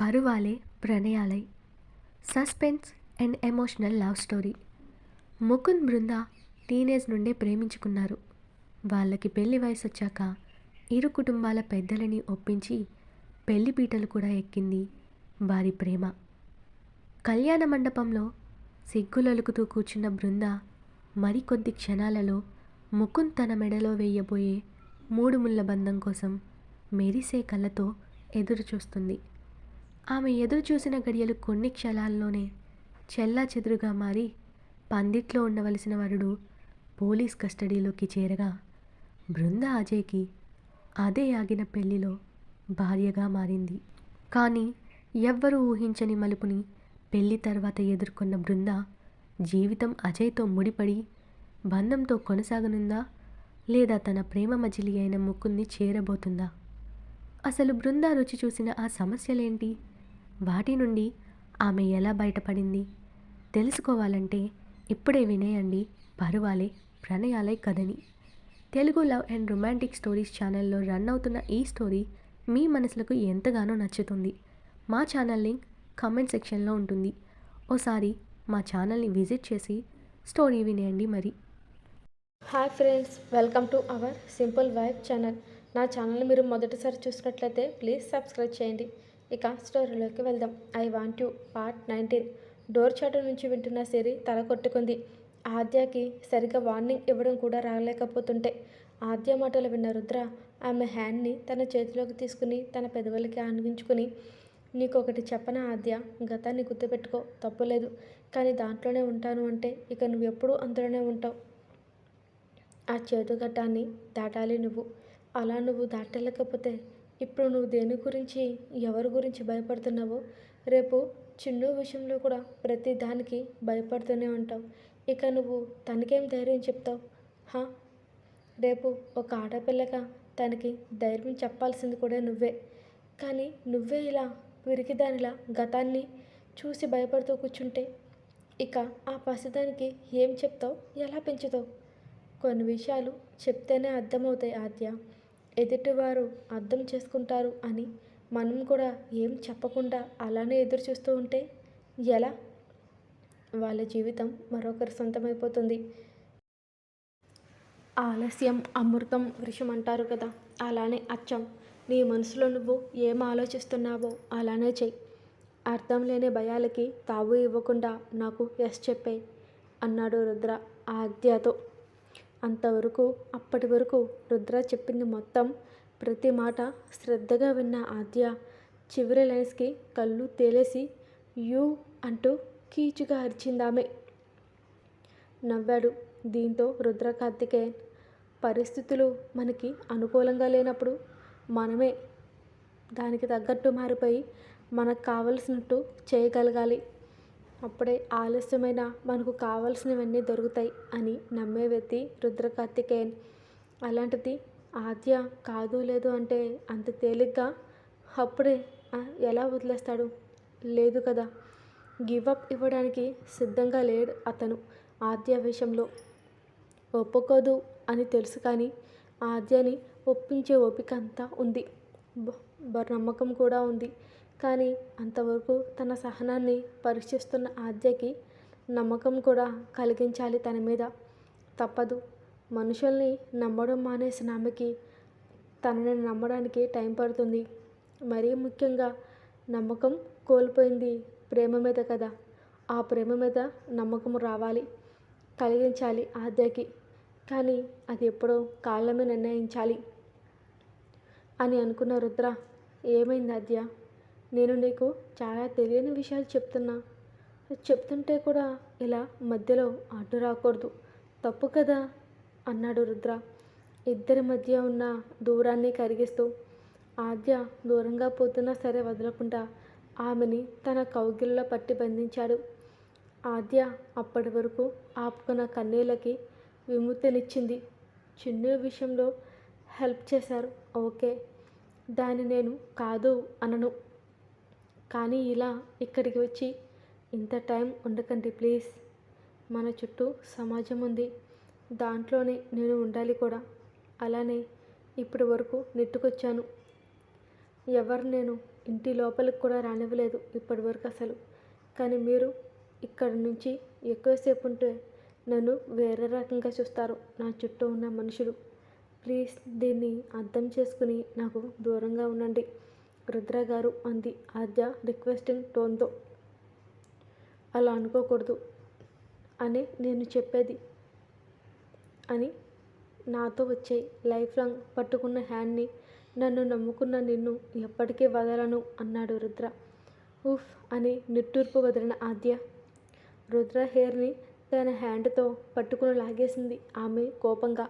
పరువాలే ప్రణయాలై. Suspense and emotional love story. Mukund Brinda teenage నుండే ప్రేమించుకున్నారు. వాళ్ళకి పెళ్ళి వయసు వచ్చాక ఇరు కుటుంబాల పెద్దలని ఒప్పించి పెళ్ళి పీటలు కూడా ఎక్కింది వారి ప్రేమ. కళ్యాణ మండపంలో సిగ్గులొలుకుతూ కూర్చున్న బృంద మరికొద్ది క్షణాలలో ముకుంద్ తన మెడలో వేయబోయే మూడు ముళ్ళ బంధం కోసం మెరిసే కళ్ళతో ఎదురు చూస్తుంది ఆమె ఎదురు చూసిన గడియలు కొన్ని క్షణాల్లోనే చెల్లా చెదురుగా మారి పందిట్లో ఉండవలసిన వరుడు పోలీస్ కస్టడీలోకి చేరగా బృంద అజయ్కి అదే ఆగిన పెళ్ళిలో భార్యగా మారింది. కానీ ఎవ్వరూ ఊహించని మలుపుని పెళ్ళి తర్వాత ఎదుర్కొన్న బృంద జీవితం అజయ్తో ముడిపడి బంధంతో కొనసాగనుందా లేదా తన ప్రేమ మజిలి అయిన ముక్కుని చేరబోతుందా? అసలు బృంద రుచి చూసిన ఆ సమస్యలేంటి? వాటి నుండి ఆమె ఎలా బయటపడింది? తెలుసుకోవాలంటే ఇప్పుడే వినేయండి పరువాలే ప్రణయాలే కథని. Telugu love and romantic stories ఛానల్లో రన్ అవుతున్న ఈ స్టోరీ మీ మనసులకు ఎంతగానో నచ్చుతుంది. మా ఛానల్ లింక్ కామెంట్ సెక్షన్లో ఉంటుంది. ఓసారి మా ఛానల్ని విజిట్ చేసి స్టోరీ వినేయండి మరి. Hi friends welcome to our simple wife channel. నా ఛానల్ మీరు మొదటిసారి చూసినట్లయితే ప్లీజ్ సబ్స్క్రైబ్ చేయండి. ఇక స్టోరీలోకి వెళ్దాం. I want you part nineteen. Door చాటు నుంచి వింటున్న సిరి తల కొట్టుకుంది. ఆద్యకి సరిగ్గా వార్నింగ్ ఇవ్వడం కూడా రాలేకపోతుంటే ఆద్య మాటలు విన్న రుద్ర ఆమె హ్యాండ్ని తన చేతిలోకి తీసుకుని తన పెదవులకి ఆనిగించుకుని నీకు ఒకటి చెప్పన ఆద్య? గతాన్ని గుర్తుపెట్టుకో. తప్పులేదు కానీ దాంట్లోనే ఉంటాను అంటే ఇక నువ్వు ఎప్పుడూ అందులోనే ఉంటావు. ఆ చేతు దాటాలి నువ్వు. అలా నువ్వు దాటలేకపోతే ఇప్పుడు నువ్వు దేని గురించి ఎవరి గురించి భయపడుతున్నావో రేపు చిన్న విషయంలో కూడా ప్రతి దానికి భయపడుతూనే ఉంటావు. ఇక నువ్వు తనకేం ధైర్యం చెప్తావు? హా? రేపు ఒక ఆడపిల్లగా తనకి ధైర్యం చెప్పాల్సింది కూడా నువ్వే. కానీ నువ్వే ఇలా విరిగిదానిలా గతాన్ని చూసి భయపడుతూ కూర్చుంటే ఇక ఆ పసిదానికి ఏం చెప్తావు? ఎలా పెంచుతావు? కొన్ని విషయాలు చెప్తేనే అర్థమవుతాయి ఆద్య. ఎదుటివారు అర్థం చేసుకుంటారు అని మనం కూడా ఏం చెప్పకుండా అలానే ఎదురు చూస్తూ ఉంటే ఎలా? వాళ్ళ జీవితం మరొకరి సొంతమైపోతుంది. ఆలస్యం అమృతం వృషం అంటారు కదా అలానే అచ్చం. నీ మనసులో నువ్వు ఏం ఆలోచిస్తున్నావో అలానే చెయ్యి. అర్థం లేని భయాలకి తావు ఇవ్వకుండా నాకు ఎస్ చెప్పే అన్నాడు రుద్ర ఆద్యతో. అంతవరకు అప్పటి వరకు రుద్ర చెప్పింది మొత్తం. ప్రతి మాట శ్రద్ధగా విన్న ఆద్య చివరి లైన్స్కి కళ్ళు తేలేసి యూ అంటూ కీచుగా అరిచిందామె. నవ్వాడు. దీంతో రుద్ర కార్తికేయన్ పరిస్థితులు మనకి అనుకూలంగా లేనప్పుడు మనమే దానికి తగ్గట్టు మారిపోయి మనకు కావలసినట్టు చేయగలగాలి. అప్పుడే ఆలస్యమైన మనకు కావాల్సినవన్నీ దొరుకుతాయి అని నమ్మే వ్యక్తి రుద్రకార్తికేయన్. అలాంటిది ఆద్య కాదు లేదు అంటే అంత తేలిగ్గా అప్పుడే ఎలా వదిలేస్తాడు? లేదు కదా. గివప్ ఇవ్వడానికి సిద్ధంగా లేడు అతను ఆద్య విషయంలో ఒప్పుకోదు అని తెలుసు కానీ ఆద్యని ఒప్పించే ఓపిక అంతా ఉంది బ- నమ్మకం కూడా ఉంది. కానీ అంతవరకు తన సహనాన్ని పరీక్షిస్తున్న ఆద్యకి నమ్మకం కూడా కలిగించాలి తన మీద. తప్పదు. మనుషుల్ని నమ్మడం మానేసిన ఆమెకి తనని నమ్మడానికి టైం పడుతుంది. మరీ ముఖ్యంగా నమ్మకం కోల్పోయింది ప్రేమ మీద కదా. ఆ ప్రేమ మీద నమ్మకం రావాలి కలిగించాలి ఆద్యకి. కానీ అది ఎప్పుడో కాళ్ళమే నిర్ణయించాలి అని అనుకున్న రుద్ర ఏమైంది ఆద్య? నేను నీకు చాలా తెలియని విషయాలు చెప్తున్నా. చెప్తుంటే కూడా ఇలా మధ్యలో అడ్డు రాకూడదు. తప్పు కదా? అన్నాడు రుద్ర. ఇద్దరి మధ్య ఉన్న దూరాన్ని కరిగిస్తూ. ఆద్య దూరంగా పోతున్నా సరే వదలకుండా ఆమెని తన కౌగిల్లో పట్టి బంధించాడు. ఆద్య అప్పటి వరకు ఆపుకున్న కన్నీళ్ళకి విముక్తినిచ్చింది. చిన్న విషయంలో హెల్ప్ చేశారు. ఓకే. దాన్ని నేను కాదు అనను. కానీ ఇలా ఇక్కడికి వచ్చి ఇంత టైం ఉండకండి ప్లీజ్. మన చుట్టూ సమాజం ఉంది. దాంట్లోనే నేను ఉండాలి కూడా. అలానే ఇప్పటి వరకు నెట్టుకొచ్చాను. ఎవరు నేను ఇంటి లోపలికి కూడా రానివ్వలేదు ఇప్పటివరకు అసలు. కానీ మీరు ఇక్కడ నుంచి ఎక్కువసేపు ఉంటే నన్ను వేరే రకంగా చూస్తారు నా చుట్టూ ఉన్న మనుషులు. ప్లీజ్ దీన్ని అర్థం చేసుకుని నాకు దూరంగా ఉండండి. రుద్ర గారు అంది. ఆద్య రిక్వెస్టింగ్ టోన్తో. అలా అనుకోకూడదు. అని నేను చెప్పేది. అని నాతో వచ్చాయి. లైఫ్ లాంగ్ పట్టుకున్న హ్యాండ్ని నన్ను నమ్ముకున్న నిన్ను ఎప్పటికీ వదలను అన్నాడు రుద్ర. ఉఫ్ అని నిట్టూర్పు వదిలిన ఆద్య. రుద్ర హెయిర్ని తన హ్యాండ్తో పట్టుకుని లాగేసింది. ఆమె కోపంగా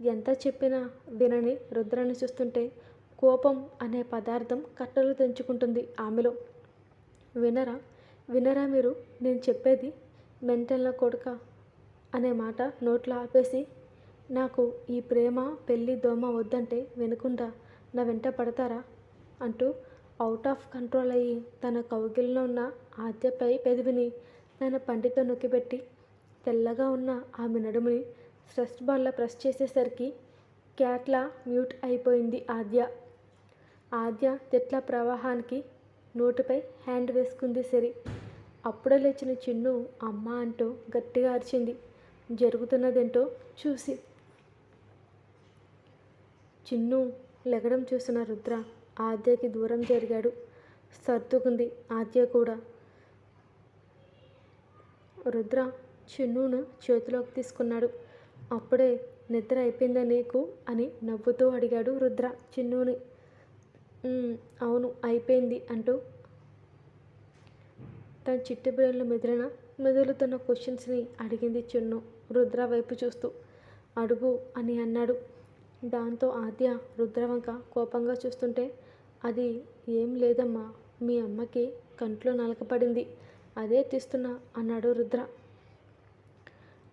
ఎంత చెప్పినా వినని రుద్రని చూస్తుంటే కోపం అనే పదార్థం కట్టలు తెంచుకుంటుంది ఆమెలో. వినరా? వినరా మీరు? నేను చెప్పేది మెంటల్ కొడుక అనే మాట నోట్లో ఆపేసి నాకు ఈ ప్రేమ పెళ్ళి దోమ వద్దంటే వినకుండా నా వెంట పడతారా? అంటూ అవుట్ ఆఫ్ కంట్రోల్ అయ్యి తన కౌగిల్లో ఉన్న ఆద్యపై పెదవిని తన పంటితో నొక్కిపెట్టి తెల్లగా ఉన్న ఆమె నడుముని స్ట్రెస్ బాల్లా ప్రెస్ చేసేసరికి క్యాట్లా మ్యూట్ అయిపోయింది ఆద్య. ఆద్య తిట్ల ప్రవాహానికి నోటిపై హ్యాండ్ వేసుకుంది సరి. అప్పుడే లేచిన చిన్ను అమ్మ అంటూ గట్టిగా అరిచింది. జరుగుతున్నదేంటో చూసి. చిన్ను లెగడం చూసిన రుద్ర ఆద్యకి దూరం జరిగాడు. సర్దుకుంది ఆద్య కూడా. రుద్ర చిన్నును చేతిలోకి తీసుకున్నాడు. అప్పుడే నిద్ర అయిపోయిందా నీకు అని నవ్వుతూ అడిగాడు రుద్ర చిన్నుని. అవును అయిపోయింది అంటూ తన చిట్టి బ్రెయిన్లో మెదిలిన మెదులుతున్న క్వశ్చన్స్ని అడిగింది చిన్ను రుద్ర వైపు చూస్తూ. అడుగు అని అన్నాడు. దాంతో ఆద్య రుద్రవంక కోపంగా చూస్తుంటే అది ఏం లేదమ్మా మీ అమ్మకి కంట్లో నలకపడింది అదే తీస్తున్నా అన్నాడు రుద్ర.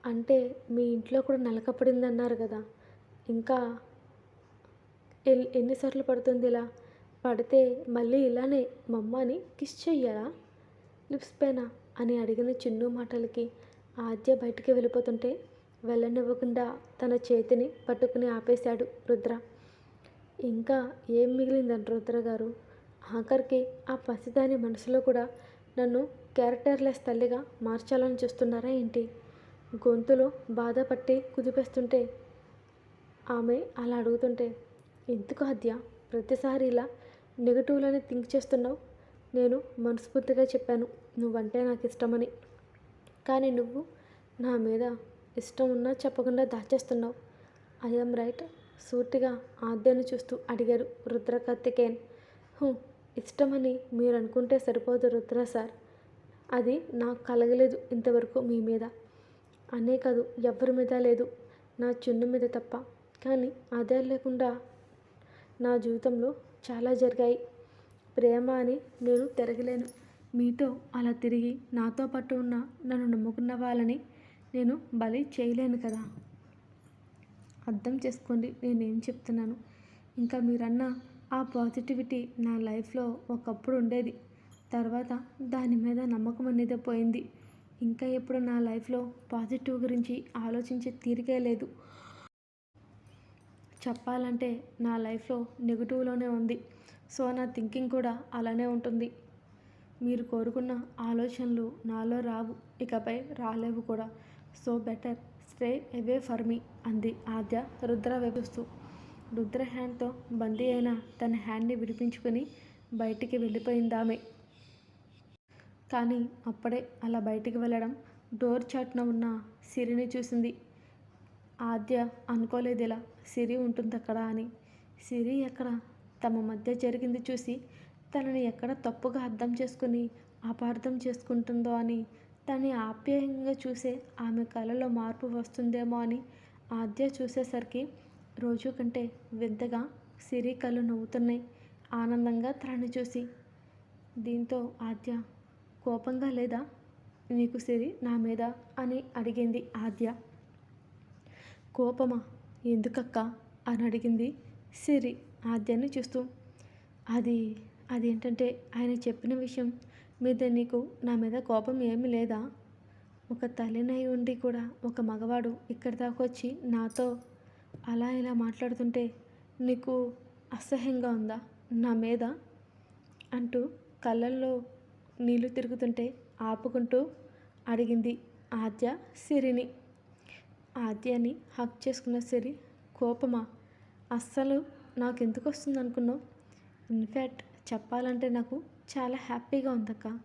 అంటే మీ ఇంట్లో కూడా నలకపడింది అన్నారు కదా ఇంకా ఎన్నిసార్లు పడుతుంది ఇలా? పడితే మళ్ళీ ఇలానే మమ్మని కిస్ చెయ్యాలా లిప్స్ పైన? అని అడిగిన చిన్ను మాటలకి. ఆద్య బయటికి వెళ్ళిపోతుంటే వెళ్ళనివ్వకుండా తన చేతిని పట్టుకుని ఆపేశాడు రుద్ర. ఇంకా ఏం మిగిలిందని రుద్ర గారు? ఆఖరికి ఆ పసిదాని మనసులో కూడా నన్ను క్యారెక్టర్లెస్ తల్లిగా మార్చాలని చూస్తున్నారా ఏంటి? గొంతులో బాధ పట్టి కుదిపేస్తుంటే ఆమె అలా అడుగుతుంటే ఎందుకు హద్య ప్రతిసారి ఇలా నెగటివ్లోనే థింక్ చేస్తున్నావు. నేను మనస్ఫూర్తిగా చెప్పాను. నువ్వంటే నాకు ఇష్టమని కానీ నువ్వు నా మీద ఇష్టం ఉన్నా చెప్పకుండా దాచేస్తున్నావు. ఐఎమ్ రైట్ సూటిగా ఆద్యను చూస్తూ అడిగారు రుద్ర కార్తికేయన్ హూ ఇష్టమని మీరు అనుకుంటే సరిపోదు రుద్ర సార్. అది నాకు కలగలేదు ఇంతవరకు మీ మీద. అనే కాదు ఎవరి మీద లేదు. నా చిన్ను మీద తప్ప. కానీ అదే లేకుండా నా జీవితంలో చాలా జరిగాయి. ప్రేమ అని నేను తిరగలేను. మీతో అలా తిరిగి నాతో పాటు ఉన్న నన్ను నమ్ముకున్న వాళ్ళని నేను బలి చేయలేను కదా. అర్థం చేసుకోండి నేనేం చెప్తున్నాను. ఇంకా మీరన్న ఆ పాజిటివిటీ నా లైఫ్లో ఒకప్పుడు ఉండేది. తర్వాత దాని మీద నమ్మకం అనేది పోయింది. ఇంకా ఎప్పుడు నా లైఫ్లో పాజిటివ్ గురించి ఆలోచించే తీరికే లేదు. చెప్పాలంటే నా లైఫ్లో నెగిటివ్లోనే ఉంది. సో నా థింకింగ్ కూడా అలానే ఉంటుంది. మీరు కోరుకున్న ఆలోచనలు నాలో రావు ఇకపై రాలేవు కూడా. So better stay away for me అంది ఆద్య రుద్ర వెబుస్తూ రుద్ర హ్యాండ్తో బందీ అయిన తన హ్యాండ్ని విడిపించుకుని బయటికి వెళ్ళిపోయిందామె. కానీ అప్పుడే అలా బయటికి వెళ్ళడం డోర్ చాటున ఉన్న సిరిని చూసింది. ఆద్య అనుకోలేదు ఇలా సిరి ఉంటుంది అక్కడ అని. సిరి ఎక్కడ? తమ మధ్య జరిగింది చూసి తనని ఎక్కడ తప్పుగా అర్థం చేసుకుని అపార్థం చేసుకుంటుందో అని తనని ఆప్యాయంగా చూసే ఆమె కళలో మార్పు వస్తుందేమో అని ఆద్య చూసేసరికి రోజు కంటే వింతగా సిరి కళ్ళు నవ్వుతున్నాయి. ఆనందంగా తనని చూసి దీంతో ఆద్య కోపంగా లేదా? నీకు సిరి నా మీద? అని అడిగింది ఆద్య. కోపమా? ఎందుకక్క? అని అడిగింది సిరి ఆద్యాన్ని చూస్తూ. అది అదేంటంటే ఆయన చెప్పిన విషయం మీద నీకు నా మీద కోపం ఏమీ లేదా? ఒక తల్లినై ఉండి కూడా ఒక మగవాడు ఇక్కడి దాకా వచ్చి నాతో అలా ఇలా మాట్లాడుతుంటే నీకు అసహ్యంగా ఉందా? నా మీద? అంటూ కళ్ళల్లో నీళ్ళు తిరుగుతుంటే ఆపుకుంటూ అడిగింది ఆద్య సిరిని. ఆద్యాన్ని హక్ చేసుకున్న సిరి కోపమా? అస్సలు నాకు ఎందుకు వస్తుంది అనుకున్నావు ఇన్ఫ్యాక్ట్ చెప్పాలంటే నాకు చాలా హ్యాపీగా ఉందక్క.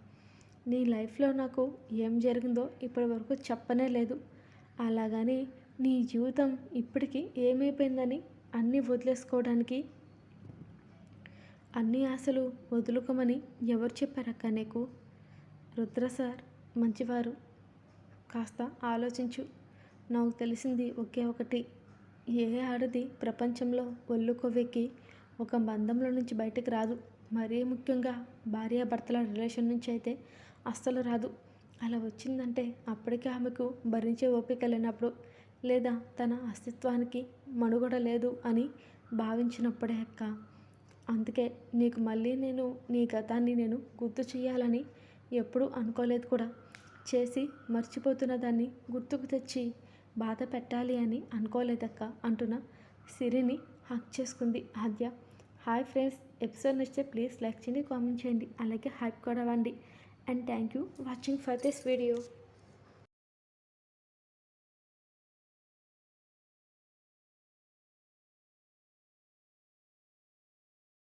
నీ లైఫ్లో నాకు ఏం జరిగిందో ఇప్పటి వరకు చెప్పనే లేదు. అలాగని నీ జీవితం ఇప్పటికీ ఏమైపోయిందని అన్నీ వదిలేసుకోవడానికి అన్ని ఆశలు వదులుకోమని ఎవరు చెప్పారక్క నీకు? రుద్ర సార్ మంచివారు. కాస్త ఆలోచించు. నాకు తెలిసింది ఒకే ఒకటి. ఏ ఆడది ప్రపంచంలో ఒళ్ళు కొవ్వెక్కి ఒక బంధంలో నుంచి బయటకు రాదు. మరీ ముఖ్యంగా భార్యాభర్తల రిలేషన్ నుంచి అయితే అస్సలు రాదు. అలా వచ్చిందంటే అప్పటికే ఆమెకు భరించే ఓపిక లేనప్పుడు లేదా తన అస్తిత్వానికి మనుగడ లేదు అని భావించినప్పుడే అక్క. అందుకే నీకు మళ్ళీ నేను నీ గతాన్ని నేను గుర్తు చేయాలని ఎప్పుడూ అనుకోలేదు కూడా. చేసి మర్చిపోతున్న దాన్ని గుర్తుకు తెచ్చి బాధ పెట్టాలి అని అనుకోలేదక్క అంటున్న సిరిని హక్ చేసుకుంది ఆద్య. హాయ్ ఫ్రెండ్స్ ఎపిసోడ్ నచ్చితే ప్లీజ్ లైక్ చేయండి కామెంట్ చేయండి అలాగే హైప్ కూడా అవ్వండి and thank you watching for this video.